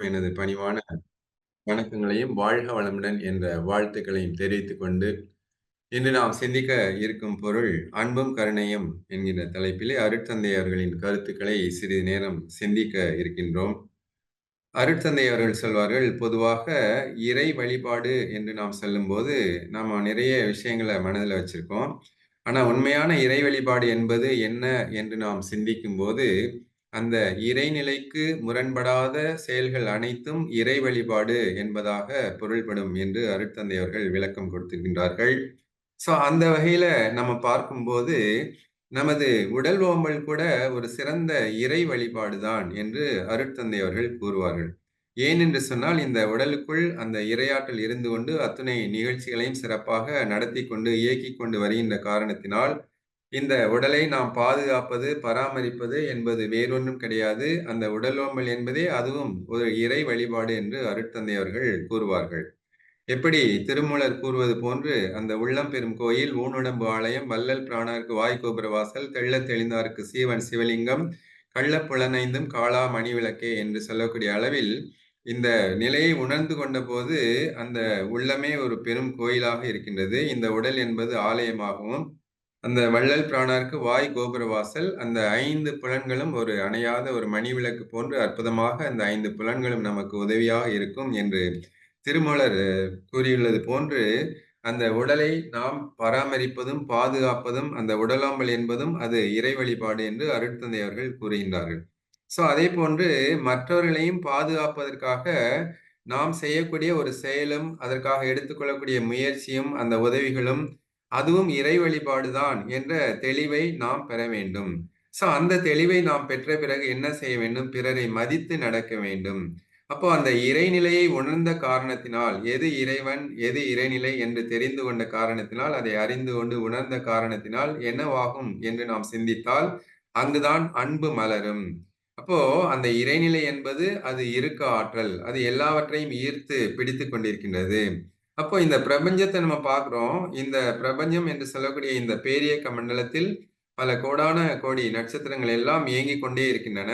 எனது பணிவான வணக்கங்களையும், வாழ்க வளமுடன் என்ற வாழ்த்துக்களையும் தெரிவித்துக் கொண்டு, இன்று நாம் சிந்திக்க இருக்கும் பொருள் "அன்பும் கருணையும்" என்கின்ற தலைப்பிலே அருட்தந்தை அவர்களின் கருத்துக்களை சிறிது நேரம் சிந்திக்க இருக்கின்றோம். அருட்தந்தை அவர்கள் சொல்வார்கள், பொதுவாக இறை வழிபாடு என்று நாம் சொல்லும்போது, நாம் நிறைய விஷயங்கள மனதில் வச்சிருக்கோம். ஆனால் உண்மையான இறை வழிபாடு என்பது என்ன என்று நாம் சிந்திக்கும் போது அந்த இறைநிலைக்கு முரண்படாத செயல்கள் அனைத்தும் இறை வழிபாடு என்பதாக பொருள்படும் என்று அருட்தந்தை அவர்கள் விளக்கம் கொடுத்திருக்கின்றார்கள். ஸோ, அந்த வகையில நம்ம பார்க்கும்போது, நமது உடல் ஓம்பல் கூட ஒரு சிறந்த இறை வழிபாடு தான் என்று அருட்தந்தை அவர்கள் கூறுவார்கள். ஏனென்று சொன்னால், இந்த உடலுக்குள் அந்த இரையாற்றல் இருந்து கொண்டு அத்துணை நிகழ்ச்சிகளையும் சிறப்பாக நடத்தி கொண்டு, இயக்கி கொண்டு வருகின்ற காரணத்தினால், இந்த உடலை நாம் பாதுகாப்பது, பராமரிப்பது என்பது வேறொன்றும் கிடையாது. அந்த உடலோமல் என்பதே அதுவும் ஒரு இறை வழிபாடு என்று அருட்தந்தை அவர்கள் கூறுவார்கள். எப்படி திருமூலர் கூறுவது போன்று, "அந்த உள்ளம் பெறும் கோயில், ஊனுடம்பு ஆலயம், வள்ளல் பிராணருக்கு வாய்கோபுர வாசல், தெள்ளத் தெளிந்தார்க்கு சீவன் சிவலிங்கம், கள்ள புலனைந்தும் காளா மணிவிளக்கே" என்று சொல்லக்கூடிய அளவில், இந்த நிலையை உணர்ந்து கொண்டபோது, அந்த உள்ளமே ஒரு பெரும் கோயிலாக இருக்கின்றது. இந்த உடல் என்பது ஆலயமாகவும், அந்த வள்ளல் பிரானார்க்கு வாய் கோபுர வாசல், அந்த ஐந்து புலன்களும் ஒரு அணையாத ஒரு மணிவிளக்கு போன்று அற்புதமாக அந்த ஐந்து புலன்களும் நமக்கு உதவியாக இருக்கும் என்று திருமலர் கூறியுள்ளது போன்று, அந்த உடலை நாம் பராமரிப்பதும், பாதுகாப்பதும், அந்த உடலாம்பல் என்பதும் அது இறை வழிபாடு என்று அருட்தந்தை அவர்கள் கூறுகின்றார்கள். ஸோ, அதே போன்று மற்றவர்களையும் பாதுகாப்பதற்காக நாம் செய்யக்கூடிய ஒரு செயலும், அதற்காக எடுத்துக்கொள்ளக்கூடிய முயற்சியும், அந்த உதவிகளும், அதுவும் இறை வழிபாடு தான் என்ற தெளிவை நாம் பெற வேண்டும். ஸோ, அந்த தெளிவை நாம் பெற்ற பிறகு என்ன செய்ய வேண்டும்? பிறரை மதித்து நடக்க வேண்டும். அப்போ அந்த இறைநிலையை உணர்ந்த காரணத்தினால், எது இறைவன், எது இறைநிலை என்று தெரிந்து கொண்ட காரணத்தினால், அதை அறிந்து கொண்டு உணர்ந்த காரணத்தினால் என்னவாகும் என்று நாம் சிந்தித்தால், அங்குதான் அன்பு மலரும். அப்போ அந்த இறைநிலை என்பது அது இருக்க ஆற்றல். அது எல்லாவற்றையும் ஈர்த்து பிடித்து கொண்டிருக்கின்றது. அப்போ இந்த பிரபஞ்சத்தை நம்ம பார்க்குறோம் இந்த பிரபஞ்சம் என்று சொல்லக்கூடிய இந்த பேரியக்க மண்டலத்தில் பல கோடான கோடி நட்சத்திரங்கள் எல்லாம் இயங்கிக் கொண்டே இருக்கின்றன.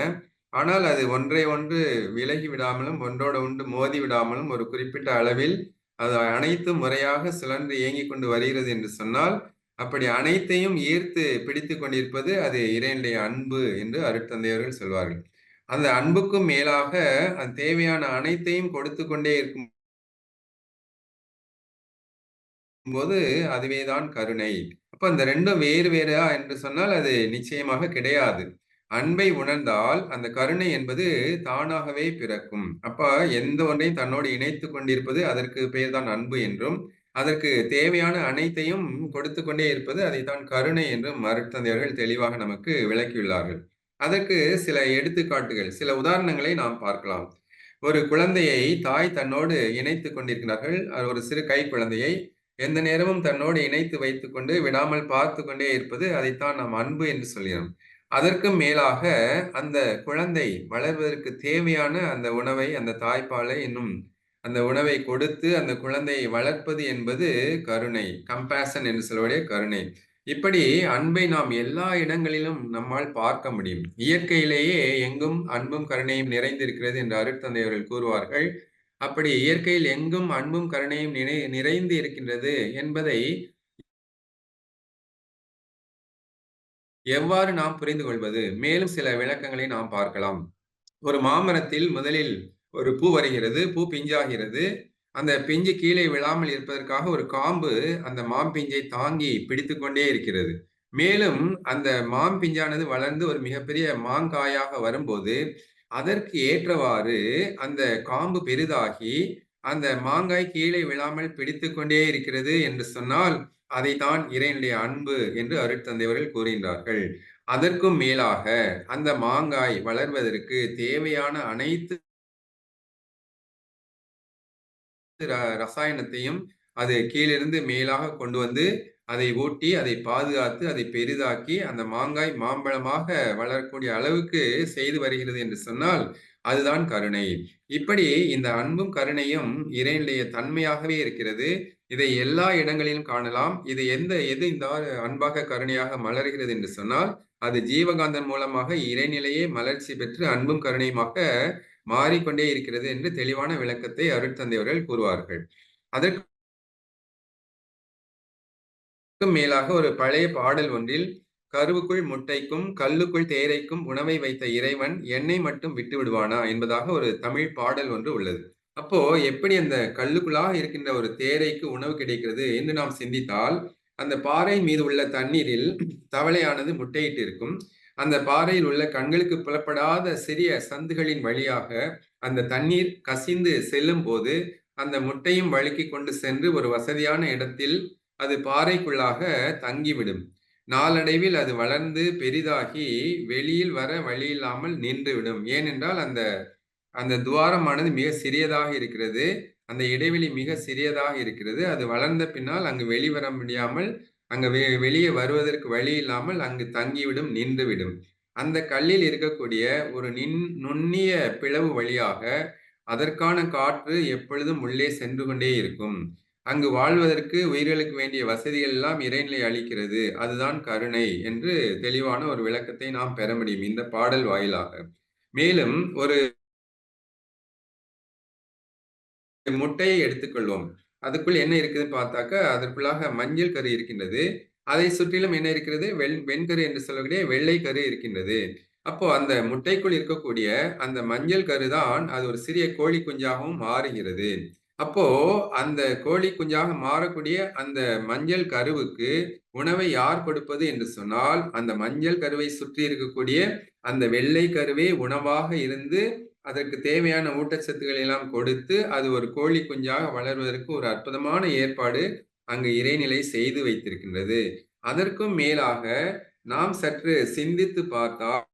ஆனால் அது ஒன்றை ஒன்று விலகி விடாமலும், ஒன்றோடு ஒன்று மோதி விடாமலும் ஒரு குறிப்பிட்ட அளவில் அது அனைத்தும் முறையாக சுழன்று இயங்கிக் கொண்டு வருகிறது என்று சொன்னால், அப்படி அனைத்தையும் ஈர்த்து பிடித்து கொண்டிருப்பது அது இறைவனுடைய அன்பு என்று அருட்தந்தையர்கள் சொல்வார்கள். அந்த அன்புக்கும் மேலாக அது தேவையான அனைத்தையும் கொடுத்து கொண்டே இருக்கும் போது அதுவே தான் கருணை. அப்ப அந்த ரெண்டும் வேறு வேறா என்று சொன்னால் அது நிச்சயமாக கிடையாது. அன்பை உணர்ந்தால் அந்த கருணை என்பது தானாகவே பிறக்கும். அப்ப எந்த ஒன்றையும் தன்னோடு இணைத்து கொண்டிருப்பது அதற்கு பெயர் தான் அன்பு என்றும், அதற்கு தேவையான அனைத்தையும் கொடுத்து கொண்டே இருப்பது அதைத்தான் கருணை என்றும் மருத்தந்தையர்கள் தெளிவாக நமக்கு விளக்கியுள்ளார்கள். அதற்கு சில எடுத்துக்காட்டுகள், சில உதாரணங்களை நாம் பார்க்கலாம். ஒரு குழந்தையை தாய் தன்னோடு இணைத்து கொண்டிருக்கிறார்கள். ஒரு சிறு கைக்குழந்தையை எந்த நேரமும் தன்னோடு இணைத்து வைத்துக்கொண்டு விடாமல் பார்த்து கொண்டே இருப்பது அதைத்தான் நாம் அன்பு என்று சொல்கிறோம். அதற்கும் மேலாக அந்த குழந்தை வளர்வதற்கு தேவையான அந்த உணவை, அந்த தாய்ப்பாலை இன்னும் அந்த உணவை கொடுத்து அந்த குழந்தையை வளர்ப்பது என்பது கருணை. கம்பேஷன் என்று சொல்லக்கூடிய கருணை. இப்படி அன்பை நாம் எல்லா இடங்களிலும் நம்மால் பார்க்க முடியும். இயற்கையிலேயே எங்கும் அன்பும், கருணையும் நிறைந்திருக்கிறது என்று அருட்தந்தை அவர்கள் கூறுவார்கள். அப்படி இயற்கையில் எங்கும் அன்பும், கருணையும் நினை நிறைந்து இருக்கின்றது என்பதை எவ்வாறு நாம் புரிந்து கொள்வது? மேலும் சில விளக்கங்களை நாம் பார்க்கலாம். ஒரு மாமரத்தில் முதலில் ஒரு பூ வருகிறது. பூ பிஞ்சாகிறது. அந்த பிஞ்சு கீழே விழாமல் இருப்பதற்காக ஒரு காம்பு அந்த மாம்பிஞ்சை தாங்கி பிடித்து கொண்டே இருக்கிறது. மேலும் அந்த மாம்பிஞ்சானது வளர்ந்து ஒரு மிகப்பெரிய மாங்காயாக வரும்போது, அதற்கு ஏற்றவாறு அந்த காம்பு பெரிதாகி, அந்த மாங்காய் கீழே விழாமல் பிடித்து கொண்டே இருக்கிறது என்று சொன்னால், அதைத்தான் இறைவனுடைய அன்பு என்று அருட்தந்தைவர்கள் கூறுகின்றார்கள். அதற்கும் மேலாக அந்த மாங்காய் வளர்வதற்கு தேவையான அனைத்து ர ரசாயனத்தையும் அது கீழிருந்து மேலாக கொண்டு வந்து, அதை ஊட்டி, அதை பாதுகாத்து, அதை பெரிதாக்கி, அந்த மாங்காய் மாம்பழமாக வளரக்கூடிய அளவுக்கு செய்து வருகிறது என்று சொன்னால், அதுதான் கருணை. இப்படி இந்த அன்பும், கருணையும் இறைநிலைய தன்மையாகவே இருக்கிறது. இதை எல்லா இடங்களிலும் காணலாம். இது எந்த எது இந்த அன்பாக, கருணையாக மலர்கிறது என்று சொன்னால், அது ஜீவகாந்தன் மூலமாக இறைநிலையே மலர்ச்சி பெற்று அன்பும், கருணையுமாக மாறிக்கொண்டே இருக்கிறது என்று தெளிவான விளக்கத்தை அருட்தந்தையவர்கள் கூறுவார்கள் அதற்கு மேலாக ஒரு பழைய பாடல் ஒன்றில் கருவுக்குள் முட்டைக்கும் கல்லுக்குள் தேரைக்கும் உணவை வைத்த இறைவன் எண்ணெய் மட்டும் விட்டு விடுவானா என்பதாக ஒரு தமிழ் பாடல் ஒன்று உள்ளது. அப்போ எப்படி அந்த கல்லுக்குள்ளாக இருக்கின்ற ஒரு தேரைக்கு உணவு கிடைக்கிறது என்று நாம் சிந்தித்தால் அந்த பாறை மீது உள்ள தண்ணீரில் தவளையானது முட்டையிட்டு இருக்கும் அந்த பாறையில் உள்ள கண்களுக்கு புலப்படாத சிறிய சந்துகளின் வழியாக அந்த தண்ணீர் கசிந்து செல்லும் போது அந்த முட்டையும் வழுக்கி கொண்டு சென்று ஒரு வசதியான இடத்தில் அது பாறைக்குள்ளாக தங்கிவிடும். நாளடைவில் அது வளர்ந்து பெரிதாகி வெளியில் வர வழி இல்லாமல் நின்றுவிடும். ஏனென்றால் அந்த அந்த துவாரமானது மிக சிறியதாக இருக்கிறது. அந்த இடைவெளி மிக சிறியதாக இருக்கிறது. அது வளர்ந்த பின்னால் அங்கு வெளிவர முடியாமல் அங்கு வெ வெளியே வருவதற்கு வழி இல்லாமல் அங்கு தங்கிவிடும் நின்றுவிடும். அந்த கல்லில் இருக்கக்கூடிய ஒரு நின் நுண்ணிய பிளவு வழியாக அதற்கான காற்று எப்பொழுதும் உள்ளே சென்று கொண்டே இருக்கும். அங்கு வாழ்வதற்கு உயிர்களுக்கு வேண்டிய வசதிகள் எல்லாம் இறைநிலை அளிக்கிறது. அதுதான் கருணை என்று தெளிவான ஒரு விளக்கத்தை நாம் பெற முடியும் இந்த பாடல் வாயிலாக. மேலும் ஒரு முட்டையை எடுத்துக்கொள்வோம். அதுக்குள் என்ன இருக்குதுன்னு பார்த்தாக்க அதற்குள்ளாக மஞ்சள் கரு இருக்கின்றது. அதை சுற்றிலும் என்ன இருக்கிறது? வெண் வெண்கரு என்று சொல்லக்கூடிய வெள்ளை கரு இருக்கின்றது. அப்போ அந்த முட்டைக்குள் இருக்கக்கூடிய அந்த மஞ்சள் கரு தான் அது ஒரு சிறிய கோழி குஞ்சாகவும் மாறுகிறது. அப்போ அந்த கோழி குஞ்சாக மாறக்கூடிய அந்த மஞ்சள் கருவுக்கு உணவை யார் கொடுப்பது என்று சொன்னால் அந்த மஞ்சள் கருவை சுற்றி இருக்கக்கூடிய அந்த வெள்ளை கருவே உணவாக இருந்து அதற்கு தேவையான ஊட்டச்சத்துக்களை எல்லாம் கொடுத்து அது ஒரு கோழி குஞ்சாக வளர்வதற்கு ஒரு அற்புதமான ஏற்பாடு அங்கு இறைநிலை செய்து வைத்திருக்கின்றது. அதற்கும் மேலாக நாம் சற்று சிந்தித்து பார்த்தால்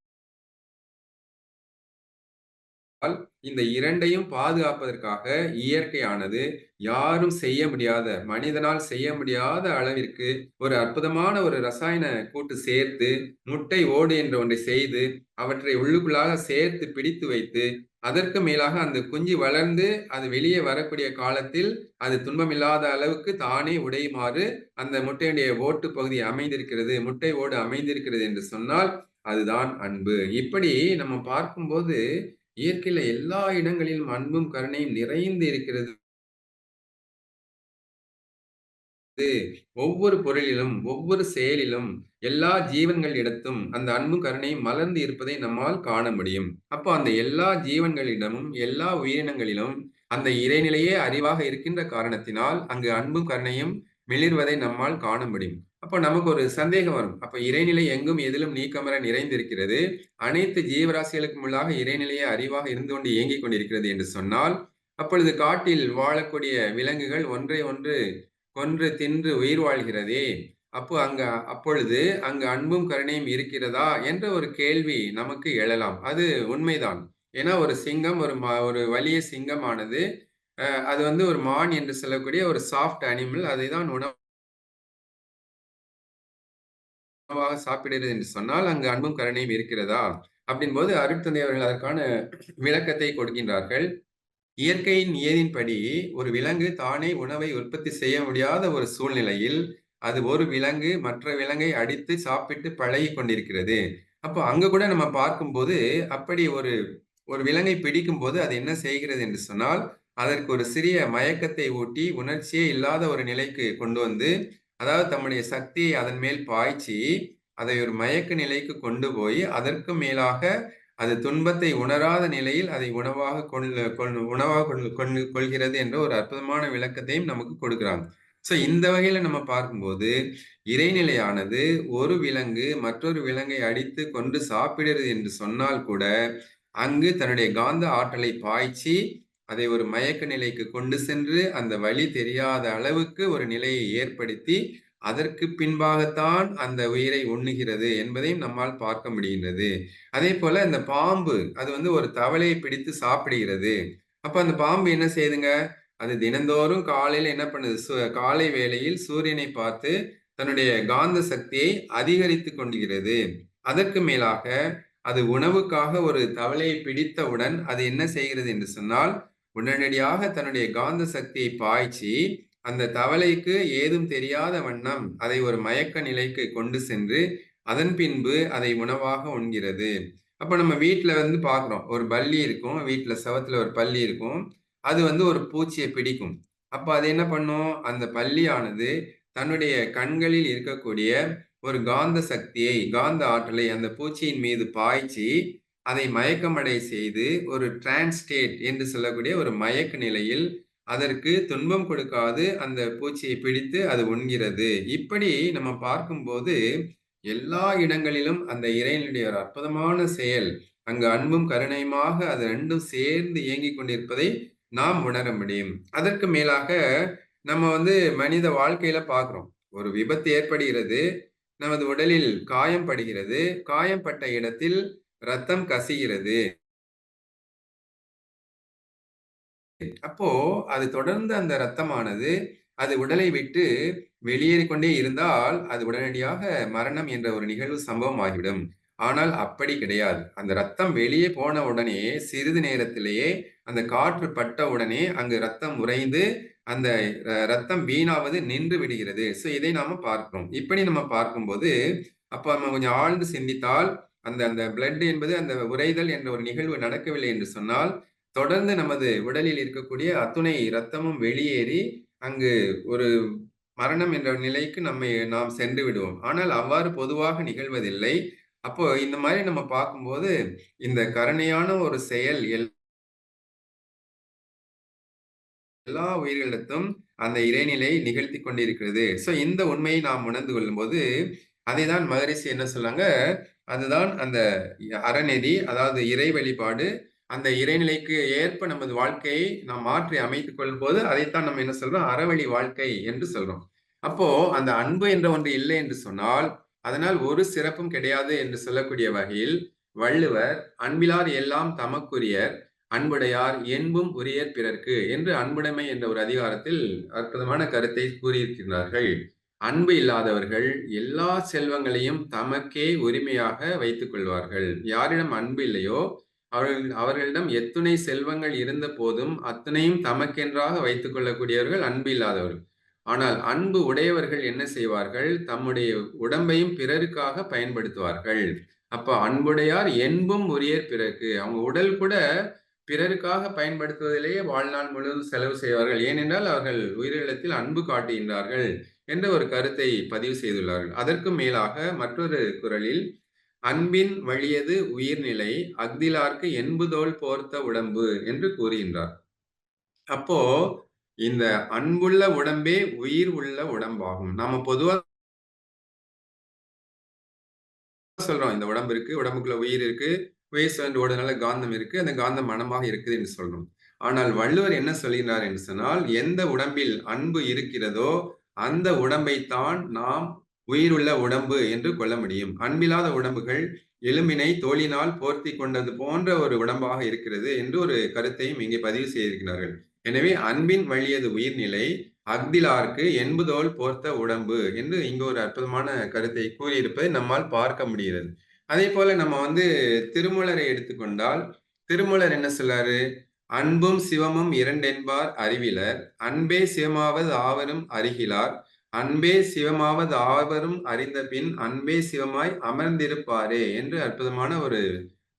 இந்த இரண்டையும் பாதுகாப்பதற்காக இயற்கையானது யாரும் செய்ய முடியாத மனிதனால் செய்ய முடியாத அளவிற்கு ஒரு அற்புதமான ஒரு ரசாயன கூட்டு சேர்த்து முட்டை ஓடு என்ற ஒன்றை செய்து அவற்றை உள்ளுக்குள்ளாக சேர்த்து பிடித்து வைத்து அதற்கு மேலாக அந்த குஞ்சு வளர்ந்து அது வெளியே வரக்கூடிய காலத்தில் அது துன்பமில்லாத அளவுக்கு தானே உடையுமாறு அந்த முட்டையுடைய ஓட்டு பகுதி அமைந்திருக்கிறது முட்டை ஓடு அமைந்திருக்கிறது என்று சொன்னால் அதுதான் அன்பு. இப்படி நம்ம பார்க்கும்போது இயற்கையில எல்லா இடங்களிலும் அன்பும் கருணையும் நிறைந்து இருக்கிறது. ஒவ்வொரு பொருளிலும் ஒவ்வொரு செயலிலும் எல்லா ஜீவன்கள் இடத்தும் அந்த அன்பும் கருணையும் மலர்ந்து இருப்பதை நம்மால் காண முடியும். அப்போ அந்த எல்லா ஜீவன்களிடமும் எல்லா உயிரினங்களிலும் அந்த இறைநிலையே அறிவாக இருக்கின்ற காரணத்தினால் அங்கு அன்பும் கருணையும் மிளிர்வதை நம்மால் காண முடியும். அப்போ நமக்கு ஒரு சந்தேகம் வரும். அப்ப இறைநிலை எங்கும் எதிலும் நீக்கமர நிறைந்திருக்கிறது. அனைத்து ஜீவராசிகளுக்கும் உள்ளாக இறைநிலையை அறிவாக இருந்து கொண்டு இயங்கிக் கொண்டிருக்கிறது என்று சொன்னால் அப்பொழுது காட்டில் வாழக்கூடிய விலங்குகள் ஒன்றை ஒன்று கொன்று தின்று உயிர் வாழ்கிறதே. அப்போ அங்க அப்பொழுது அங்கு அன்பும் கருணையும் இருக்கிறதா என்ற ஒரு கேள்வி நமக்கு எழலாம். அது உண்மைதான். ஏன்னா ஒரு சிங்கம் ஒரு ஒரு வலிய சிங்கமானது அது வந்து ஒரு மான் என்று சொல்லக்கூடிய ஒரு சாஃப்ட் அனிமல் அதை தான் உணவு உணவாக சாப்பிடுகிறது என்று சொன்னால் அங்கு அன்பும் கருணையும் இருக்கிறதா? அப்படின் போது அருட்தந்தை அவர்கள் அதற்கான விளக்கத்தை கொடுக்கின்றார்கள். இயற்கையின் நியதின்படி ஒரு விலங்கு தானே உணவை உற்பத்தி செய்ய முடியாத ஒரு சூழ்நிலையில் அது ஒரு விலங்கு மற்ற விலங்கை அடித்து சாப்பிட்டு பழகி கொண்டிருக்கிறது. அப்போ அங்க கூட நம்ம பார்க்கும்போது அப்படி ஒரு ஒரு விலங்கை பிடிக்கும் போது அது என்ன செய்கிறது என்று சொன்னால் அதற்கு ஒரு சிறிய மயக்கத்தை ஊட்டி உணர்ச்சியே இல்லாத ஒரு நிலைக்கு கொண்டு வந்து அதாவது தம்முடைய சக்தியை அதன் மேல் பாய்ச்சி அதை ஒரு மயக்க நிலைக்கு கொண்டு போய் அதற்கு மேலாக அது துன்பத்தை உணராத நிலையில் அதை உணவாக கொள் உணவாக கொண்டு கொள்கிறது என்ற ஒரு அற்புதமான விளக்கத்தையும் நமக்கு கொடுக்குறாங்க. சோ இந்த வகையில நம்ம பார்க்கும்போது இறைநிலையானது ஒரு விலங்கு மற்றொரு விலங்கை அடித்து கொண்டு சாப்பிடுறது என்று சொன்னால் கூட அங்கு தன்னுடைய காந்த ஆற்றலை பாய்ச்சி அதை ஒரு மயக்க நிலைக்கு கொண்டு சென்று அந்த வழி தெரியாத அளவுக்கு ஒரு நிலையை ஏற்படுத்தி அதற்கு பின்பாகத்தான் அந்த உயிரை உண்ணுகிறது என்பதையும் நம்மால் பார்க்க முடிகின்றது. அதே போல இந்த பாம்பு அது வந்து ஒரு தவளையை பிடித்து சாப்பிடுகிறது. அப்ப அந்த பாம்பு என்ன செய்யுதுங்க அது தினந்தோறும் காலையில என்ன பண்ணுது? காலை வேளையில் சூரியனை பார்த்து தன்னுடைய காந்த சக்தியை அதிகரித்து கொண்டுகிறது அதற்கு மேலாக அது உணவுக்காக ஒரு தவளையை பிடித்தவுடன் அது என்ன செய்கிறது என்று சொன்னால் உடனடியாக தன்னுடைய காந்த சக்தியை பாய்ச்சி அந்த தவளைக்கு ஏதும் தெரியாத வண்ணம் அதை ஒரு மயக்க நிலைக்கு கொண்டு சென்று அதன் பின்பு அதை உணவாக உண்கிறது அப்போ நம்ம வீட்டில் வந்து பார்க்குறோம். ஒரு பள்ளி இருக்கும். வீட்டில் செவுத்துல ஒரு பள்ளி இருக்கும். அது வந்து ஒரு பூச்சியை பிடிக்கும். அப்போ அது என்ன பண்ணும்? அந்த பள்ளியானது தன்னுடைய கண்களில் இருக்கக்கூடிய ஒரு காந்த சக்தியை, காந்த ஆற்றலை அந்த பூச்சியின் மீது பாய்ச்சி, அதை மயக்கமடை செய்து, ஒரு டிரான்ஸ்டேட் என்று சொல்லக்கூடிய ஒரு மயக்க நிலையில் அதற்கு துன்பம் கொடுக்காது அந்த பூச்சியை பிடித்து அது உண்கிறது. இப்படி நம்ம பார்க்கும்போது, எல்லா இடங்களிலும் அந்த இறைவனுடைய ஒரு அற்புதமான செயல். அங்கு அன்பும், கருணையுமாக அது ரெண்டும் சேர்ந்து இயங்கிக் கொண்டிருப்பதை நாம் உணர முடியும். அதற்கு மேலாக நம்ம வந்து மனித வாழ்க்கையில பார்க்குறோம் ஒரு விபத்து ஏற்படுகிறது. நமது உடலில் காயம் படுகிறது. காயம் பட்ட இடத்தில் ரத்தம் கசிகிறது. அப்போ அது தொடர்ந்து அந்த ரத்தமானது அது உடலை விட்டு வெளியேறி கொண்டே இருந்தால், அது உடனடியாக மரணம் என்ற ஒரு நிகழ்வு சம்பவம் ஆகிவிடும். ஆனால் அப்படி கிடையாது. அந்த ரத்தம் வெளியே போன உடனே சிறிது நேரத்திலேயே அந்த காற்று பட்ட உடனே அங்கு ரத்தம் உறைந்து அந்த ர ரத்தம் வீணாவது நின்று விடுகிறது. ஸோ இதை நாம பார்க்கிறோம். இப்படி நம்ம பார்க்கும்போது, அப்ப நம்ம கொஞ்சம் ஆழ்ந்து சிந்தித்தால், அந்த அந்த பிளட் என்பது அந்த உறைதல் என்ற ஒரு நிகழ்வு நடக்கவில்லை என்று சொன்னால், தொடர்ந்து நமது உடலில் இருக்கக்கூடிய அத்துணை ரத்தமும் வெளியேறி, அங்கு ஒரு மரணம் என்ற நிலைக்கு நம்மை நாம் சென்று விடுவோம். ஆனால் அவ்வாறு பொதுவாக நிகழ்வதில்லை. அப்போ இந்த மாதிரி நம்ம பார்க்கும்போது, இந்த கருணையான ஒரு செயல் எல் எல்லா உயிர்களிடத்தும் அந்த இறைநிலை நிகழ்த்தி கொண்டிருக்கிறது. ஸோ இந்த உண்மையை நாம் உணர்ந்து கொள்ளும்போது, அதை தான் மகரிஷி என்ன சொல்லாங்க அதுதான் அந்த அறநெறி, அதாவது இறை வழிபாடு. அந்த இறைநிலைக்கு ஏற்ப நமது வாழ்க்கையை நாம் மாற்றி அமைத்துக் கொள்ளும்போது, அதைத்தான் நம்ம என்ன சொல்றோம், அறவழி வாழ்க்கை என்று சொல்றோம். அப்போ அந்த அன்பு என்ற ஒன்று இல்லை என்று சொன்னால், அதனால் ஒரு சிறப்பும் கிடையாது என்று சொல்லக்கூடிய வகையில், வள்ளுவர் "அன்பிலார் எல்லாம் தமக்குரியர், அன்புடையார் என்பும் உரியர் பிறர்க்கு" என்று அன்புடைமை என்ற ஒரு அதிகாரத்தில் அற்புதமான கருத்தை கூறியிருக்கிறார்கள். அன்பு இல்லாதவர்கள் எல்லா செல்வங்களையும் தமக்கே உரிமையாக வைத்துக் கொள்வார்கள். யாரிடம் அன்பு இல்லையோ, அவர்கள் அவர்களிடம் எத்துணை செல்வங்கள் இருந்த போதும், அத்தனையும் தமக்கென்றாக வைத்துக் கொள்ளக்கூடியவர்கள் அன்பு இல்லாதவர்கள். ஆனால் அன்பு உடையவர்கள் என்ன செய்வார்கள்? தம்முடைய உடம்பையும் பிறருக்காக பயன்படுத்துவார்கள். அப்ப அன்புடையார் என்பும் உரியர் பிறகு அவங்க உடல் கூட பிறருக்காக பயன்படுத்துவதிலேயே வாழ்நாள் முழுவதும் செலவு செய்வார்கள். ஏனென்றால் அவர்கள் உயிரிழத்தில் அன்பு காட்டுகின்றார்கள் என்ற ஒரு கருத்தை பதிவு செய்துள்ளார்கள். அதற்கும் மேலாக மற்றொரு குரலில் "அன்பின் வழியது உயிர்நிலை அஃதிலார்க்கு என்புதோல் போர்த்த உடம்பு" என்று கூறுகின்றார். அப்போ இந்த அன்புள்ள உடம்பே உயிர் உள்ள உடம்பாகும். நாம பொதுவா சொல்றோம். இந்த உடம்பு இருக்கு, உடம்புக்குள்ள உயிர் இருக்கு. உயிர் சுழன்று காந்தம் இருக்கு. அந்த காந்தம் மனமாக இருக்குது என்று சொல்றோம். ஆனால் வள்ளுவர் என்ன சொல்கிறார் என்று சொன்னால், எந்த உடம்பில் அன்பு இருக்கிறதோ, அந்த உடம்பைத்தான் நாம் உயிருள்ள உடம்பு என்று கொள்ள முடியும். அன்பில்லாத உடம்புகள் எலும்பினை தோளினால் போர்த்திக் கொண்டது போன்ற ஒரு உடம்பாக இருக்கிறது என்று ஒரு கருத்தையும் இங்கே பதிவு செய்திருக்கிறார்கள். எனவே அன்பின் வழியது உயிர்நிலை அஃதிலார்க்கு என்பதோல் போர்த்த உடம்பு என்று இங்கு ஒரு அற்புதமான கருத்தை கூறியிருப்பதை நம்மால் பார்க்க முடிகிறது. அதே போல நம்ம வந்து திருமலரை எடுத்துக்கொண்டால், திருமலர் என்ன சொல்றாரு? "அன்பும் சிவமும் இரண்டென்பார் அறிவிலர். அன்பே சிவமாவது ஆவரும் அறிகிலார். அன்பே சிவமாவது ஆவரும் அறிந்தபின் அன்பே சிவமாய் அமர்ந்திருப்பாரே" என்று அற்புதமான ஒரு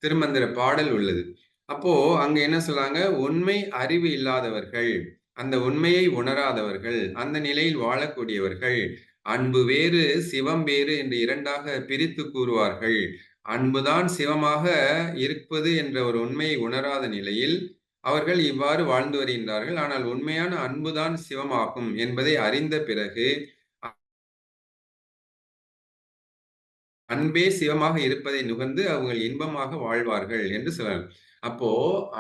திருமந்திர பாடல் உள்ளது. அப்போ அங்க என்ன சொல்றாங்க? உண்மை அறிவு இல்லாதவர்கள், அந்த உண்மையை உணராதவர்கள், அந்த நிலையில் வாழக்கூடியவர்கள், அன்பு வேறு, சிவம் வேறு என்று இரண்டாக பிரித்து கூறுவார்கள். அன்புதான் சிவமாக இருப்பது என்ற ஒரு உண்மையை உணராத நிலையில், அவர்கள் இவ்வாறு வாழ்ந்து வருகின்றார்கள். ஆனால் உண்மையான அன்புதான் சிவமாகும் என்பதை அறிந்த பிறகு அன்பே சிவமாக இருப்பதை நுகர்ந்து அவர்கள் இன்பமாக வாழ்வார்கள் என்று சொல்லலாம். அப்போ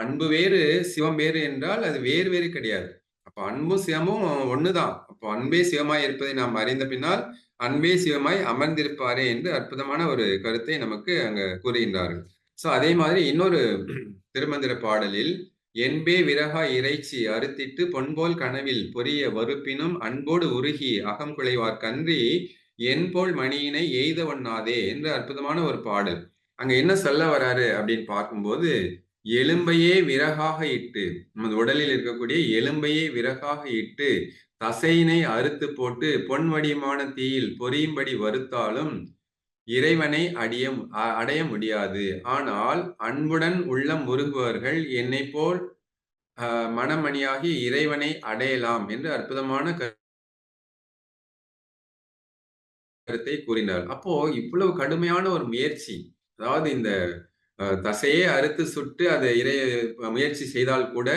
அன்பு வேறு, சிவம் வேறு என்றால் அது வேறு வேறு கிடையாது. அப்ப அன்பும் சிவமும் ஒண்ணுதான். அப்போ அன்பே சிவமாய் இருப்பதை நாம் அறிந்த பின்னால், அன்பே சிவமாய் அமர்ந்திருப்பாரே என்று அற்புதமான ஒரு கருத்தை நமக்கு அங்க கூறுகின்றார்கள். ஸோ அதே மாதிரி இன்னொரு திருமந்திர பாடலில், "என்பே விரகா இறைச்சி அறுத்திட்டு பொன்போல் கனவில் பொரிய வறுப்பினும் அன்போடு உருகி அகம் குலைவார் கன்றி என்போல் மணியினை எய்தவண்ணாதே என்று அற்புதமான ஒரு பாடல். அங்க என்ன சொல்ல வராரு அப்படின்னு பார்க்கும்போது, எலும்பையே விறகாக இட்டு, நமது உடலில் இருக்கக்கூடிய எலும்பையே விறகாக இட்டு, தசையினை அறுத்து போட்டு பொன் வடிவமான தீயில் பொரியும்படி வறுத்தாலும், இறைவனை அடிய அடைய முடியாது. ஆனால் அன்புடன் உள்ளம் முருகுவர்கள் என்னை போல் மனமணியாகி இறைவனை அடையலாம் என்று அற்புதமான கருத்தை கூறினார். அப்போ இவ்வளவு கடுமையான ஒரு முயற்சி. அதாவது இந்த தசையே அறுத்து சுட்டு அதை இறை முயற்சி செய்தால் கூட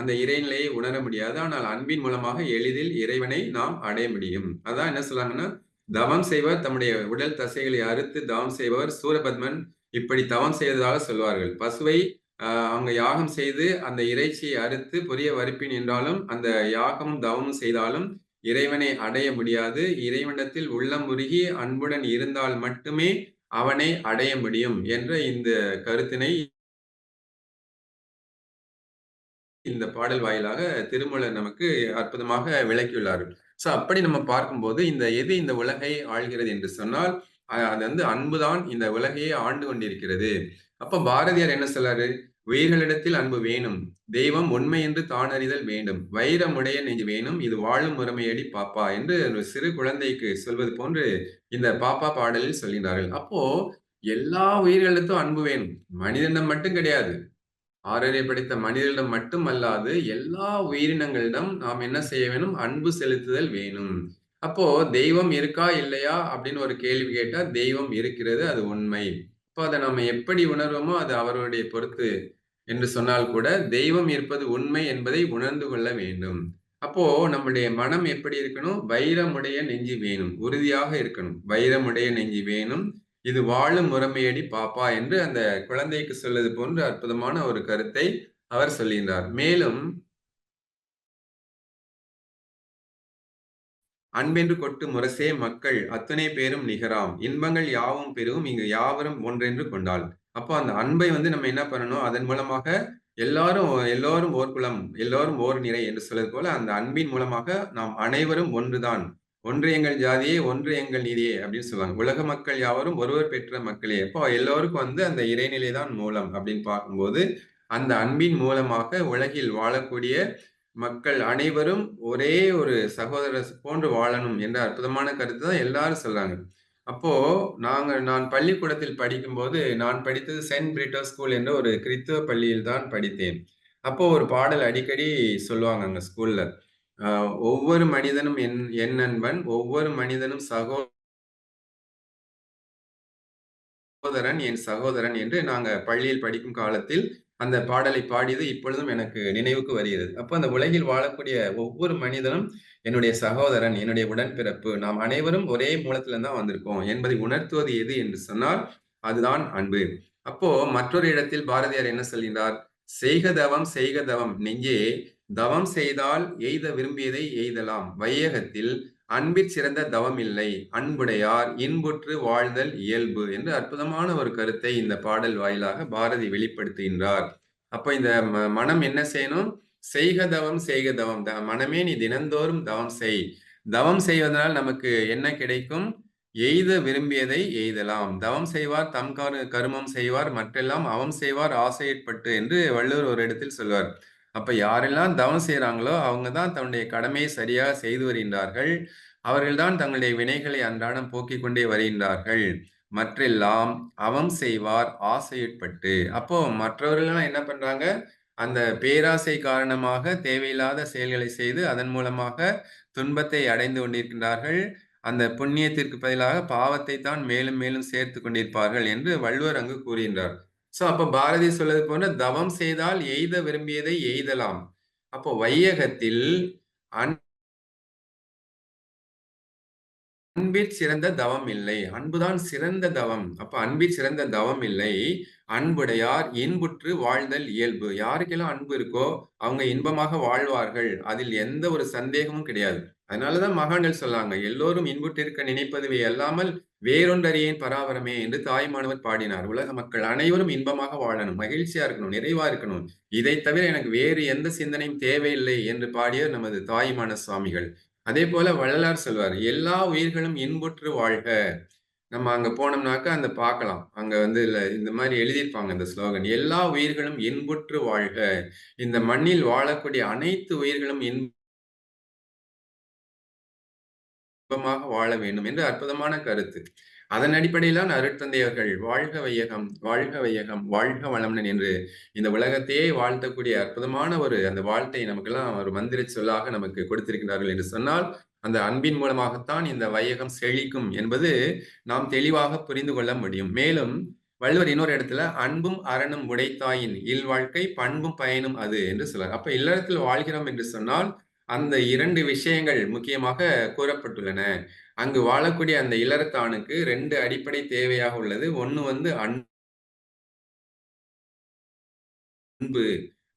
அந்த இறைநிலையை உணர முடியாது. ஆனால் அன்பின் மூலமாக எளிதில் இறைவனை நாம் அடைய முடியும். அதான் என்ன சொல்றாங்கன்னா, தவம் செய்வர் தம்முடைய உடல் தசைகளை அறுத்து தவம் செய்பவர் சூரபத்மன் இப்படி தவம் செய்ததாக சொல்வார்கள். பசுவை அவங்க யாகம் செய்து அந்த இறைச்சியை அறுத்து பொரிய வறுப்பின் என்றாலும், அந்த யாகமும் தவமும் செய்தாலும் இறைவனை அடைய முடியாது. இறைவனிடத்தில் உள்ளம் உருகி அன்புடன் இருந்தால் மட்டுமே அவனை அடைய முடியும் என்ற இந்த கருத்தினை இந்த பாடல் வாயிலாக திருமலை நமக்கு அற்புதமாக விளக்கியுள்ளார்கள். ஸோ அப்படி நம்ம பார்க்கும்போது, இந்த எது இந்த உலகை ஆள்கிறது என்று சொன்னால், அது வந்து அன்புதான் இந்த உலகையே ஆண்டு கொண்டிருக்கிறது. அப்ப பாரதியார் என்ன சொல்றாரு? "உயிர்களிடத்தில் அன்பு வேணும். தெய்வம் உண்மை என்று தான் அறிதல் வேண்டும். வைரமுடைய நெஞ்சு வேணும். இது வாழும் முறைமையடி பாப்பா" என்று ஒரு சிறு குழந்தைக்கு சொல்வது போன்று இந்த பாப்பா பாடலில் சொல்கின்றார்கள். அப்போ எல்லா உயிர்களிடத்தும் அன்பு வேணும். மனிதனிடம் மட்டும் கிடையாது. ஆறறிவை படித்த மனிதனிடம் மட்டும் அல்லாது, எல்லா உயிரினங்களிடம் நாம் என்ன செய்ய வேணும்? அன்பு செலுத்துதல் வேணும். அப்போ தெய்வம் இருக்கா? இல்லையா? அப்படின்னு ஒரு கேள்வி கேட்டா, தெய்வம் இருக்கிறது. அது உண்மை. அப்போ அதை நம்ம எப்படி உணர்வோமோ, அது அவருடைய பொறுத்து என்று சொன்னால் கூட, தெய்வம் இருப்பது உண்மை என்பதை உணர்ந்து கொள்ள வேண்டும். அப்போ நம்முடைய மனம் எப்படி இருக்கணும்? வைரமுடைய நெஞ்சு வேணும். உறுதியாக இருக்கணும். வைரமுடைய நெஞ்சு வேணும். இது வாழும் முறைமையடி பாப்பா என்று அந்த குழந்தைக்கு சொல்வது போன்ற அற்புதமான ஒரு கருத்தை அவர் சொல்கின்றார். மேலும் அன்பென்று கொட்டு முரசே மக்கள் அத்தனை பேரும் நிகராம். இன்பங்கள் யாவும் பெறும் இங்கு யாவரும் ஒன்றென்று கொண்டாள் அப்போ அந்த அன்பை வந்து நம்ம என்ன பண்ணணும்? அதன் மூலமாக எல்லாரும் எல்லோரும் ஓர் குலம், எல்லோரும் ஓர் நிறை என்று சொல்வது போல, அந்த அன்பின் மூலமாக நாம் அனைவரும் ஒன்றுதான். "ஒன்று எங்கள் ஜாதியே, ஒன்று எங்கள் நீதியே" அப்படின்னு சொல்லுவாங்க. உலக மக்கள் யாவரும் ஒருவர் பெற்ற மக்களே. அப்போ எல்லோருக்கும் வந்து அந்த இறைநிலை தான் மூலம் அப்படின்னு பார்க்கும்போது, அந்த அன்பின் மூலமாக உலகில் வாழக்கூடிய மக்கள் அனைவரும் ஒரே ஒரு சகோதரர் போன்று வாழணும் என்ற அற்புதமான கருத்து தான் எல்லாரும் சொல்றாங்க. அப்போ நாங்க நான் பள்ளிக்கூடத்தில் படிக்கும்போது, நான் படித்தது செயின்ட் பிரிட்டோ ஸ்கூல் என்ற ஒரு கிறித்துவ பள்ளியில் தான் படித்தேன். அப்போ ஒரு பாடல் அடிக்கடி சொல்லுவாங்க அங்க ஸ்கூல்ல. "ஒவ்வொரு மனிதனும் என் என் நண்பன், ஒவ்வொரு மனிதனும் சகோ சகோதரன், என் சகோதரன்" என்று நாங்க பள்ளியில் படிக்கும் காலத்தில் அந்த பாடலை பாடியது இப்பொழுதும் எனக்கு நினைவுக்கு வருகிறது. அப்போ அந்த உலகில் வாழக்கூடிய ஒவ்வொரு மனிதனும் என்னுடைய சகோதரன், என்னுடைய உடன்பிறப்பு. நாம் அனைவரும் ஒரே மூலத்துல தான் வந்திருக்கோம் என்பதை உணர்த்துவது எது என்று சொன்னால், அதுதான் அன்பு. அப்போ மற்றொரு இடத்தில் பாரதியார் என்ன சொல்கின்றார்? "செய்க தவம் செய்க தவம் நெஞ்சே தவம் செய்தால் எய்த விரும்பியதை எய்தலாம். வையகத்தில் அன்பிற் சிறந்த தவம் இல்லை. அன்புடையார் இன்புற்று வாழ்தல் இயல்பு" என்று அற்புதமான ஒரு கருத்தை இந்த பாடல் வாயிலாக பாரதி வெளிப்படுத்துகின்றார். அப்ப இந்த ம மனம் என்ன செய்யணும்? "செய்க தவம் செய்க தவம்" த மனமே நீ தினந்தோறும் தவம் செய். தவம் செய்வதனால் நமக்கு என்ன கிடைக்கும்? எய்த விரும்பியதை எய்தலாம். "தவம் செய்வார் தம் கருமம் செய்வார் மற்றெல்லாம் அவம் செய்வார் ஆசையற்பட்டு என்று வள்ளுவர் ஒரு இடத்தில் சொல்வார். அப்ப யாரெல்லாம் தவம் செய்கிறாங்களோ அவங்க தான் தன்னுடைய கடமையை சரியாக செய்து வருகின்றார்கள். அவர்கள்தான் தங்களுடைய வினைகளை அன்றாடம் போக்கிக் கொண்டே வருகின்றார்கள். மற்றெல்லாம் அவம் செய்வார் ஆசையுட்பட்டு. அப்போ மற்றவர்கள்லாம் என்ன பண்றாங்க? அந்த பேராசை காரணமாக தேவையில்லாத செயல்களை செய்து, அதன் மூலமாக துன்பத்தை அடைந்து கொண்டிருக்கின்றார்கள். அந்த புண்ணியத்திற்கு பதிலாக பாவத்தை தான் மேலும் மேலும் சேர்த்து கொண்டிருப்பார்கள் என்று வள்ளுவர் அங்கு கூறுகின்றார். ஸோ அப்ப பாரதி சொல்வது போன தவம் செய்தால் எய்த விரும்பியதை எய்தலாம். அப்போ வையகத்தில் அன்பிற் சிறந்த தவம் இல்லை. அன்புதான் சிறந்த தவம். அப்ப அன்பிற் சிறந்த தவம் இல்லை. அன்புடையார் இன்புற்று வாழ்தல் இயல்பு. யாருக்கெல்லாம் அன்பு இருக்கோ, அவங்க இன்பமாக வாழ்வார்கள். அதில் எந்த ஒரு சந்தேகமும் கிடையாது. அதனாலதான் மகான்கள் சொல்லாங்க "எல்லோரும் இன்புற்றிருக்க நினைப்பதுவே அல்லாமல் வேறொன்றறியேன் பராபரமே" என்று தாயுமானவர் பாடினார். உலக மக்கள் அனைவரும் இன்பமாக வாழணும், மகிழ்ச்சியா இருக்கணும், நிறைவா இருக்கணும். இதை தவிர எனக்கு வேறு எந்த சிந்தனையும் தேவையில்லை என்று பாடியவர் நமது தாயுமான சுவாமிகள். அதே போல வள்ளலார் சொல்வார், "எல்லா உயிர்களும் இன்புற்று வாழ்க." நம்ம அங்க போனோம்னாக்க அந்த பார்க்கலாம். அங்க வந்து இந்த மாதிரி எழுதியிருப்பாங்க அந்த ஸ்லோகன். "எல்லா உயிர்களும் இன்புற்று வாழ்க." இந்த மண்ணில் வாழக்கூடிய அனைத்து உயிர்களும் இன்பமாக வாழ வேண்டும் என்று அற்புதமான கருத்து. அதன் அடிப்படையிலான அருட்தந்தையர்கள் வாழ்க வையகம் வாழ்க வையகம் வாழ்க வளம்னன் என்று இந்த உலகத்தையே வாழ்த்தக்கூடிய அற்புதமான ஒரு அந்த வாழ்த்தை நமக்கெல்லாம் ஒரு மந்திர சொல்லாக நமக்கு கொடுத்திருக்கிறார்கள் என்று சொன்னால் அந்த அன்பின் மூலமாகத்தான் இந்த வையகம் செழிக்கும் என்பது நாம் தெளிவாக புரிந்து கொள்ள முடியும் மேலும் வள்ளுவர் இன்னொரு இடத்துல அன்பும் அரணும் உடைத்தாயின் இல்வாழ்க்கை பண்பும் பயனும் அது என்று சொல்றார் அப்ப இல்லறத்தில் வாழ்கிறோம் என்று சொன்னால் அந்த இரண்டு விஷயங்கள் முக்கியமாக கூறப்பட்டுள்ளன. அங்கு வாழக்கூடிய அந்த இளரத்தானுக்கு ரெண்டு அடிப்படை தேவையாக உள்ளது. ஒன்னு வந்து அன்பு.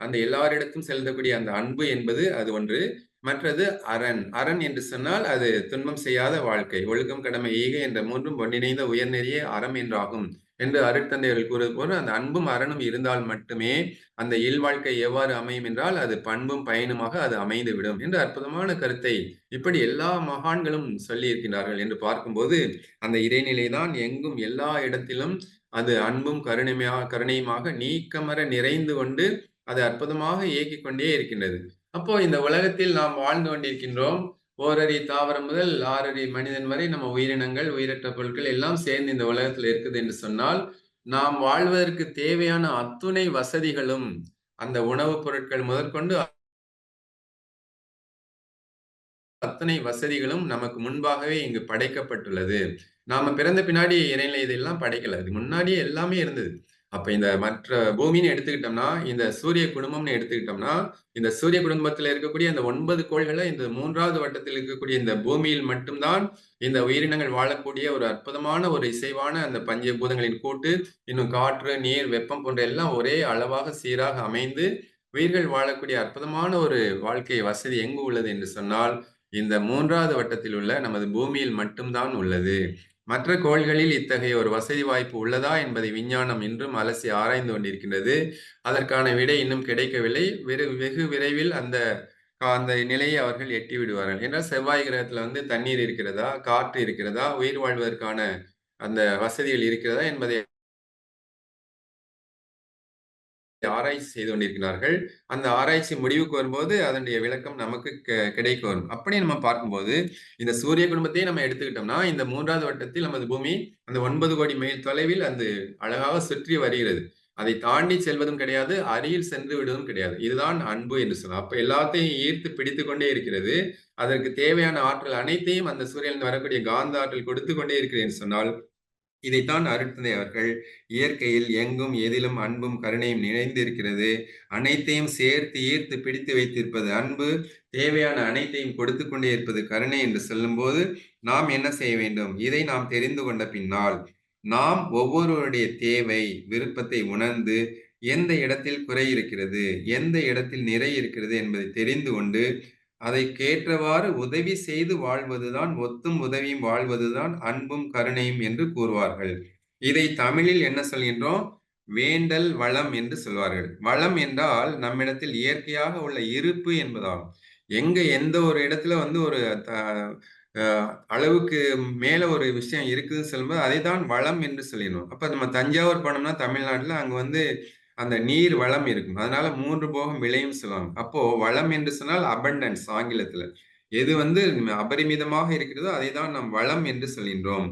அந்த எல்லாரிடத்தும் செலுத்தக்கூடிய அந்த அன்பு என்பது அது ஒன்று. மற்றது அரண். அரண் என்று சொன்னால் அது துன்பம் செய்யாத வாழ்க்கை. ஒழுக்கம் கடமை ஈகை என்ற மூன்றும் ஒன்றிணைந்த உயர்நெறிய அறம் என்றாகும். என்று அருட்தந்தையர்கள் கூறுவது போல அந்த அன்பும் அரணும் இருந்தால் மட்டுமே அந்த இல்வாழ்க்கை எவ்வாறு அமையும் என்றால் அது பண்பும் பயனுமாக அது அமைந்து விடும் என்று அற்புதமான கருத்தை இப்படி எல்லா மகான்களும் சொல்லி இருக்கின்றார்கள் என்று பார்க்கும்போது அந்த இறைநிலை தான் எங்கும் எல்லா இடத்திலும் அது அன்பும் கருணைமையாக கருணையுமாக நீக்கமர நிறைந்து கொண்டு அது அற்புதமாக இயக்கிக் கொண்டே இருக்கின்றது. அப்போ இந்த உலகத்தில் நாம் வாழ்ந்து கொண்டிருக்கின்றோம். ஓரடி தாவரம் முதல் ஆறடி மனிதன் வரை நம்ம உயிரினங்கள் உயிரற்ற பொருட்கள் எல்லாம் சேர்ந்து இந்த உலகத்தில் இருக்குது என்று சொன்னால் நாம் வாழ்வதற்கு தேவையான அத்துணை வசதிகளும் அந்த உணவுப் பொருட்கள் முதற்கொண்டு அத்தனை வசதிகளும் நமக்கு முன்பாகவே இங்கு படைக்கப்பட்டுள்ளது. நாம பிறந்த பின்னாடி இறைநிலை இதெல்லாம் படைக்கல. அது முன்னாடியே எல்லாமே இருந்தது. அப்ப இந்த மற்ற பூமின்னு எடுத்துக்கிட்டோம்னா இந்த சூரிய குடும்பம்னு எடுத்துக்கிட்டோம்னா இந்த சூரிய குடும்பத்துல இருக்கக்கூடிய இந்த ஒன்பது கோள்களை இந்த மூன்றாவது வட்டத்தில் இருக்கக்கூடிய இந்த பூமியில் மட்டும்தான் இந்த உயிரினங்கள் வாழக்கூடிய ஒரு அற்புதமான ஒரு இசைவான அந்த பஞ்சபூதங்களின் கூட்டு இன்னும் காற்று நீர் வெப்பம் போன்ற எல்லாம் ஒரே அளவாக சீராக அமைந்து உயிர்கள் வாழக்கூடிய அற்புதமான ஒரு வாழ்க்கை வசதி எங்கு உள்ளது என்று சொன்னால் இந்த மூன்றாவது வட்டத்தில் உள்ள நமது பூமியில் மட்டும்தான் உள்ளது. மற்ற கோள்களில் இத்தகைய ஒரு வசதி வாய்ப்பு உள்ளதா என்பதை விஞ்ஞானம் இன்றும் அலசி ஆராய்ந்து கொண்டிருக்கின்றது. அதற்கான விடை இன்னும் கிடைக்கவில்லை. வெறு வெகு விரைவில் அந்த அந்த நிலையை அவர்கள் எட்டி விடுவார்கள். என்றால் செவ்வாய் கிரகத்துல வந்து தண்ணீர் இருக்கிறதா? காற்று இருக்கிறதா? உயிர் வாழ்வதற்கான அந்த வசதிகள் இருக்கிறதா என்பதை ஆராய்ச்சி செய்து கொண்டிருக்கிறார்கள். அந்த ஆராய்ச்சி முடிவுக்கு வரும்போது அதனுடைய விளக்கம் நமக்கு கிடைக்க வரும். அப்படி நம்ம பார்க்கும்போது இந்த சூரிய குடும்பத்தையே நம்ம எடுத்துக்கிட்டோம்னா இந்த மூன்றாவது வட்டத்தில் நமது பூமி அந்த ஒன்பது கோடி மைல் தொலைவில் அந்த அழகாக சுற்றி வருகிறது. அதை தாண்டி செல்வதும் கிடையாது அருகில் சென்று விடுவதும் கிடையாது. இதுதான் அன்பு என்று சொல்லலாம். அப்ப எல்லாத்தையும் ஈர்த்து பிடித்து கொண்டே இருக்கிறது. அதற்கு தேவையான ஆற்றல் அனைத்தையும் அந்த சூரியன் வரக்கூடிய காந்த ஆற்றல் கொடுத்து கொண்டே இருக்கிறேன் சொன்னால் இதைத்தான் அருட்தந்தை அவர்கள் இயற்கையில் எங்கும் எதிலும் அன்பும் கருணையும் நிறைந்திருக்கிறது அனைத்தையும் சேர்த்து ஈர்த்து பிடித்து வைத்திருப்பது அன்பு. தேவையான அனைத்தையும் கொடுத்து கொண்டே இருப்பது கருணை என்று சொல்லும்போது நாம் என்ன செய்ய வேண்டும்? இதை நாம் தெரிந்து கொண்ட பின்னால் நாம் ஒவ்வொருவருடைய தேவை விருப்பத்தை உணர்ந்து எந்த இடத்தில் குறை இருக்கிறது எந்த இடத்தில் நிறை இருக்கிறது என்பதை தெரிந்து கொண்டு அதற்கேற்றவாறு உதவி செய்து வாழ்வதுதான் ஒத்தும் உதவியும் வாழ்வதுதான் அன்பும் கருணையும் என்று கூறுவார்கள். இதை தமிழில் என்ன சொல்கின்றோம்? வேண்டல் வளம் என்று சொல்வார்கள். வளம் என்றால் நம்மிடத்தில் இயற்கையாக உள்ள இருப்பு என்பதாகும். எங்க எந்த ஒரு இடத்துல வந்து ஒரு அளவுக்கு மேல ஒரு விஷயம் இருக்குதுன்னு சொல்லும்போது அதை தான் வளம் என்று சொல்லிடணும். அப்ப நம்ம தஞ்சாவூர் போனோம்னா தமிழ்நாட்டுல அங்க வந்து அந்த நீர் வளம் இருக்கும். அதனால மூன்று போகம் விளையும் சொல்லுவாங்க. அப்போ வளம் என்று சொன்னால் அபண்டன்ஸ் ஆங்கிலத்துல. எது வந்து அபரிமிதமாக இருக்கிறதோ அதை தான் நாம் வளம் என்று சொல்கின்றோம்.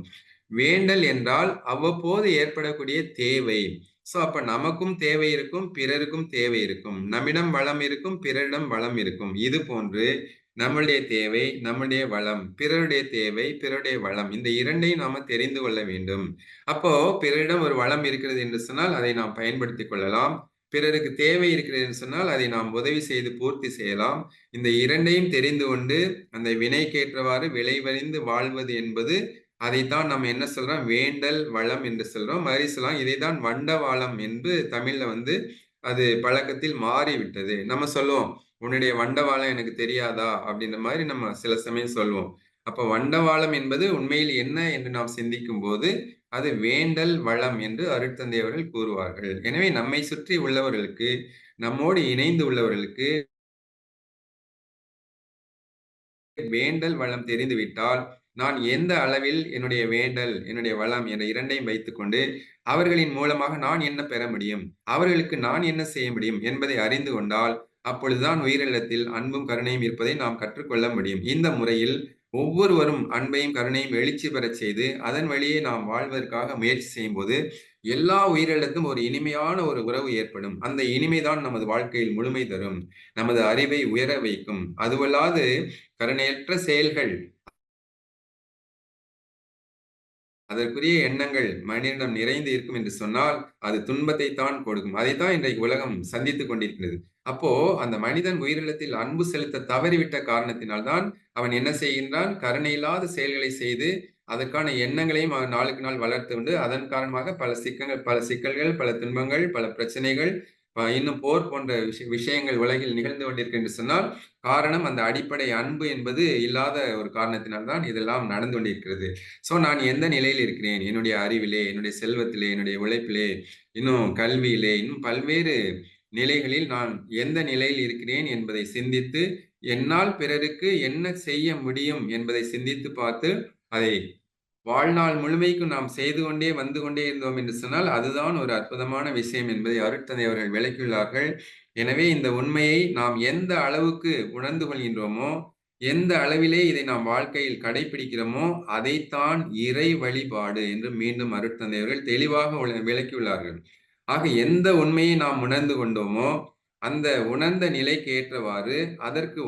வேண்டல் என்றால் அவ்வப்போது ஏற்படக்கூடிய தேவை. ஸோ அப்ப நமக்கும் தேவை இருக்கும் பிறருக்கும் தேவை இருக்கும். நம்மிடம் வளம் இருக்கும் பிறரிடம் வளம் இருக்கும். இது போன்று நம்முடைய தேவை நம்முடைய வளம் பிறருடைய தேவை பிறருடைய வளம். இந்த இரண்டையும் நாம தெரிந்து கொள்ள வேண்டும். அப்போ பிறரிடம் ஒரு வளம் இருக்கிறது என்று சொன்னால் அதை நாம் பயன்படுத்திக் கொள்ளலாம். பிறருக்கு தேவை இருக்கிறது என்று சொன்னால் அதை நாம் உதவி செய்து பூர்த்தி செய்யலாம். இந்த இரண்டையும் தெரிந்து கொண்டு அந்த வினைக்கேற்றவாறு விளைவறிந்து வாழ்வது என்பது அதைத்தான் நம்ம என்ன சொல்றோம்? வேண்டல் வளம் என்று சொல்றோம். மாதிரி சொல்லலாம் இதைதான் வண்டவாளம் என்று தமிழ்ல வந்து அது பழக்கத்தில் மாறிவிட்டது. நம்ம சொல்லுவோம் உன்னுடைய வண்டவாளம் எனக்கு தெரியாதா? அப்படின்ற மாதிரி நம்ம சில சமயம் சொல்லுவோம் அப்ப வண்டவாளம் என்பது உண்மையில் என்ன என்று நாம் சிந்திக்கும் போது அது வேண்டல் வளம் என்று அருட்தந்தை அவர்கள் கூறுவார்கள். எனவே நம்மை சுற்றி உள்ளவர்களுக்கு நம்மோடு இணைந்து உள்ளவர்களுக்கு வேண்டல் வளம் தெரிந்துவிட்டால் நான் எந்த அளவில் என்னுடைய வேண்டல் என்னுடைய வளம் என்ற இரண்டையும் வைத்துக்கொண்டு அவர்களின் மூலமாக நான் என்ன பெற முடியும்? அவர்களுக்கு நான் என்ன செய்ய முடியும் என்பதை அறிந்து கொண்டால் அப்பொழுதுதான் உயிரிழத்தில் அன்பும் கருணையும் இருப்பதை நாம் கற்றுக்கொள்ள முடியும். இந்த முறையில் ஒவ்வொருவரும் அன்பையும் கருணையும் எழுச்சி பெறச் செய்து அதன் வழியே நாம் வாழ்வதற்காக முயற்சி செய்யும்போது எல்லா உயிரிழத்தும் ஒரு இனிமையான ஒரு உறவு ஏற்படும். அந்த இனிமைதான் நமது வாழ்க்கையில் முழுமை தரும். நமது அறிவை உயர வைக்கும். அதுவல்லாது கருணையற்ற செயல்கள் அதற்குரிய எண்ணங்கள் மனிதனிடம் நிறைந்து இருக்கும் என்று சொன்னால் அது துன்பத்தை தான் கொடுக்கும். அதைத்தான் இன்றைக்கு உலகம் சந்தித்துக் கொண்டிருக்கிறது. அப்போ அந்த மனிதன் உயிரிழத்தில் அன்பு செலுத்த தவறிவிட்ட காரணத்தினால்தான் அவன் என்ன செய்கின்றான்? கருணை இல்லாத செயல்களை செய்து அதற்கான எண்ணங்களையும் அவன் நாளுக்கு நாள் வளர்த்து கொண்டு அதன் காரணமாக பல சிக்கங்கள் பல சிக்கல்கள் பல துன்பங்கள் பல பிரச்சனைகள் இன்னும் போர் போன்ற விஷய விஷயங்கள் உலகில் நிகழ்ந்து கொண்டிருக்கின்ற சொன்னால் காரணம் அந்த அடிப்படை அன்பு என்பது இல்லாத ஒரு காரணத்தினால்தான் இதெல்லாம் நடந்து கொண்டிருக்கிறது. ஸோ நான் எந்த நிலையில் இருக்கிறேன்? என்னுடைய அறிவிலே என்னுடைய செல்வத்திலே என்னுடைய உழைப்பிலே இன்னும் கல்வியிலே இன்னும் பல்வேறு நிலைகளில் நான் எந்த நிலையில் இருக்கிறேன் என்பதை சிந்தித்து என்னால் பிறருக்கு என்ன செய்ய முடியும் என்பதை சிந்தித்து பார்த்து அதை வாழ்நாள் முழுமைக்கும் நாம் செய்து கொண்டே வந்து கொண்டே இருந்தோம் என்று சொன்னால் அதுதான் ஒரு அற்புதமான விஷயம் என்பதை அருட்தந்தை அவர்கள் விளக்கியுள்ளார்கள். எனவே இந்த உண்மையை நாம் எந்த அளவுக்கு உணர்ந்து கொள்கின்றோமோ எந்த அளவிலே இதை நாம் வாழ்க்கையில் கடைபிடிக்கிறோமோ அதைத்தான் இறை வழிபாடு என்று மீண்டும் அருட்தந்தை அவர்கள் தெளிவாக விளக்கியுள்ளார்கள். ஆக எந்த உண்மையை நாம் உணர்ந்து கொண்டோமோ அந்த உணர்ந்த நிலைக்கு ஏற்றவாறு அதற்கு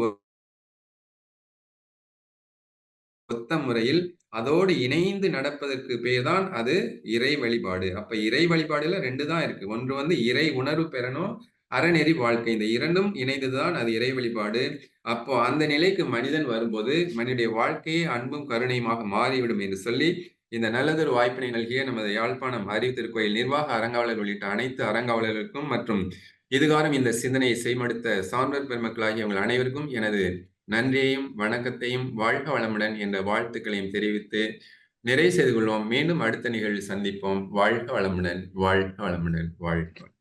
ஒத்த முறையில் அதோடு இணைந்து நடப்பதற்கு பேர் தான் அது இறை வழிபாடு. அப்ப இறை வழிபாடுல ரெண்டு தான் இருக்கு. ஒன்று வந்து இறை உணர்வு பெறணும் அறநெறி வாழ்க்கை. இந்த இரண்டும் இணைந்ததுதான் அது இறை வழிபாடு. அப்போ அந்த நிலைக்கு மனிதன் வரும்போது மனிதனுடைய வாழ்க்கையே அன்பும் கருணையுமாக மாறிவிடும் என்று சொல்லி இந்த நல்லதொரு வாய்ப்பினை நல்கிய நமது யாழ்ப்பாணம் அறிவு திருக்கோயில் நிர்வாக அறங்காவலர் உள்ளிட்ட அனைத்து அறங்காவலர்களுக்கும் மற்றும் இதுகாரம் இந்த சிந்தனையை செய்மடுத்த சான்றோர் பெருமக்களாகிய உங்கள் அனைவருக்கும் எனது நன்றியையும் வணக்கத்தையும் வாழ்க வளமுடன் என்ற வாழ்த்துக்களையும் தெரிவித்து நிறைவு செய்து கொள்வோம். மீண்டும் அடுத்த நிகழ்வில் சந்திப்போம். வாழ்க வளமுடன் வாழ்க வளமுடன் வாழ்க